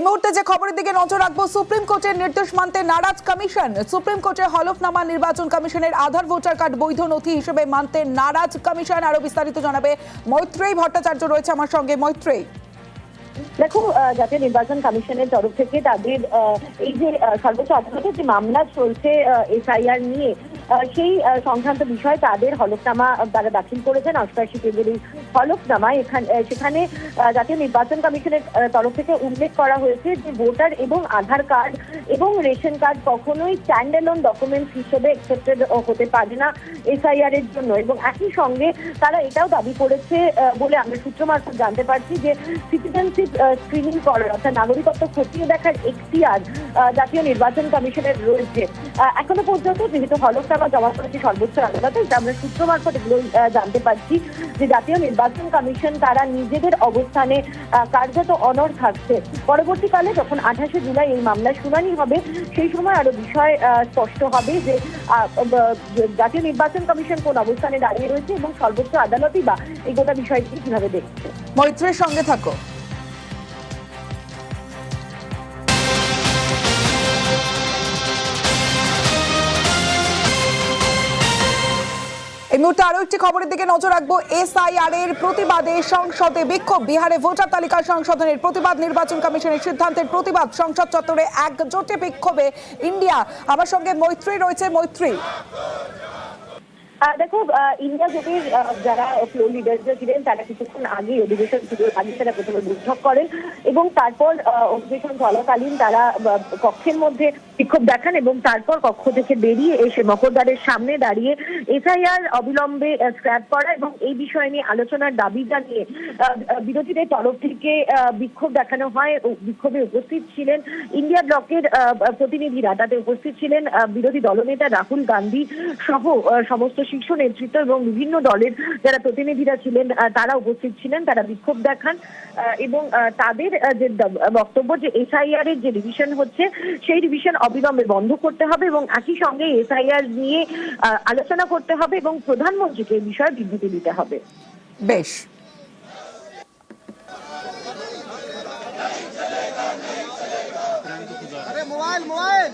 এই মুহূর্তে যে খবরের দিকে নজর রাখব, সুপ্রিম কোর্টের নির্দেশ মানতে নারাজ কমিশন। সুপ্রিম কোর্টের হলফনামা নির্বাচন কমিশনের আধার ভোটার কার্ড বৈধ নথি হিসেবে মানতে নারাজ কমিশন। আরও বিস্তারিত জানাবে মৈত্রেয়ী ভট্টাচার্য রয়েছে আমার সঙ্গে। মৈত্রেয়ী। দেখো জাতীয় নির্বাচন কমিশনের তরফ থেকে তাদের এই যে সর্বোচ্চ আদালতে যে মামলা চলছে এসআইআর নিয়ে সেই সংক্রান্ত বিষয়ে তাদের হলফনামা তারা দাখিল করেছেন পেজের এই হলফনামা। এখানে সেখানে জাতীয় নির্বাচন কমিশনের তরফ থেকে উল্লেখ করা হয়েছে যে ভোটার এবং আধার কার্ড এবং রেশন কার্ড কখনোই স্ট্যান্ড অ্যালোন ডকুমেন্টস হিসেবে অ্যাকসেপ্টেড হতে পারে না এসআইআর এর জন্য। এবং একই সঙ্গে তারা এটাও দাবি করেছে বলে আমরা সূত্র মারফত জানতে পারছি যে সিটিজেনশিপ স্ক্রিনিং করার অর্থাৎ নাগরিকত্ব খতিয়ে দেখার এখতিয়ার জাতীয় নির্বাচন কমিশনের রয়েছে। এখনও পর্যন্ত যেহেতু হলফনামা জমা করেছে সর্বোচ্চ আদালতে আমরা সূত্র মারফত এগুলো জানতে পারছি যে জাতীয় নির্বাচন কমিশন তারা নিজেদের অবস্থানে কার্যত অনর থাকছে। পরবর্তীকালে যখন আঠাশে জুলাই এই মামলা শুনানি হবে, সেই সময় আরও বিষয় স্পষ্ট হবে যে জাতীয় নির্বাচন কমিশন কোন অবস্থানে দাঁড়িয়ে রয়েছে এবং সর্বোচ্চ আদালতই বা এই গোটা বিষয়টি কীভাবে দেখছে। মৈত্রের সঙ্গে থাকো। মুহূর্তে আরও একটি খবরের দিকে নজর রাখব। এসআইআর এর প্রতিবাদে সংসদে বিক্ষোভ। বিহারে ভোটার তালিকা সংশোধনের প্রতিবাদ, নির্বাচন কমিশনের সিদ্ধান্তের প্রতিবাদ। সংসদ চত্বরে একজোটে বিক্ষোভে ইন্ডিয়া। আমার সঙ্গে মৈত্রী রয়েছে। মৈত্রী। দেখো ইন্ডিয়া জোটের যারা ফ্লোর লিডার ছিলেন, তারা কিছুক্ষণ আগে অধিবেশন শুরুর আগে তারা প্রথমে বৈঠক করেন এবং তারপর অধিবেশন চলাকালীন তারা কক্ষের মধ্যে বিক্ষোভ দেখান এবং তারপর কক্ষ থেকে বেরিয়ে এসে মকরদ্বারের সামনে দাঁড়িয়ে এসআইআর অবিলম্বে স্ক্র্যাপ করা এবং এই বিষয় নিয়ে আলোচনার দাবি জানিয়ে বিরোধীদের তরফ থেকে বিক্ষোভ দেখানো হয় বিক্ষোভে উপস্থিত ছিলেন ইন্ডিয়া ব্লকের প্রতিনিধিরা। তাতে উপস্থিত ছিলেন বিরোধী দলনেতা রাহুল গান্ধী সহ সমস্ত শীর্ষ নেতৃত্ব এবং বিভিন্ন দলের যারা প্রতিনিধিরা ছিলেন আহ, তারা উপস্থিত ছিলেন তারা বিক্ষোভ দেখান আহ, এবং আহ, তাদের আহ, যে দ- বক্তব্য যে এসআইআর এর যে রিভিশন হচ্ছে সেই রিভিশন অবিলম্বে বন্ধ করতে হবে এবং একই সঙ্গে এসআইআর নিয়ে আহ, আলোচনা করতে হবে এবং প্রধানমন্ত্রীকে এই বিষয়ে বিবৃতি দিতে হবে বেশ अरे मोबाइल मोबाइल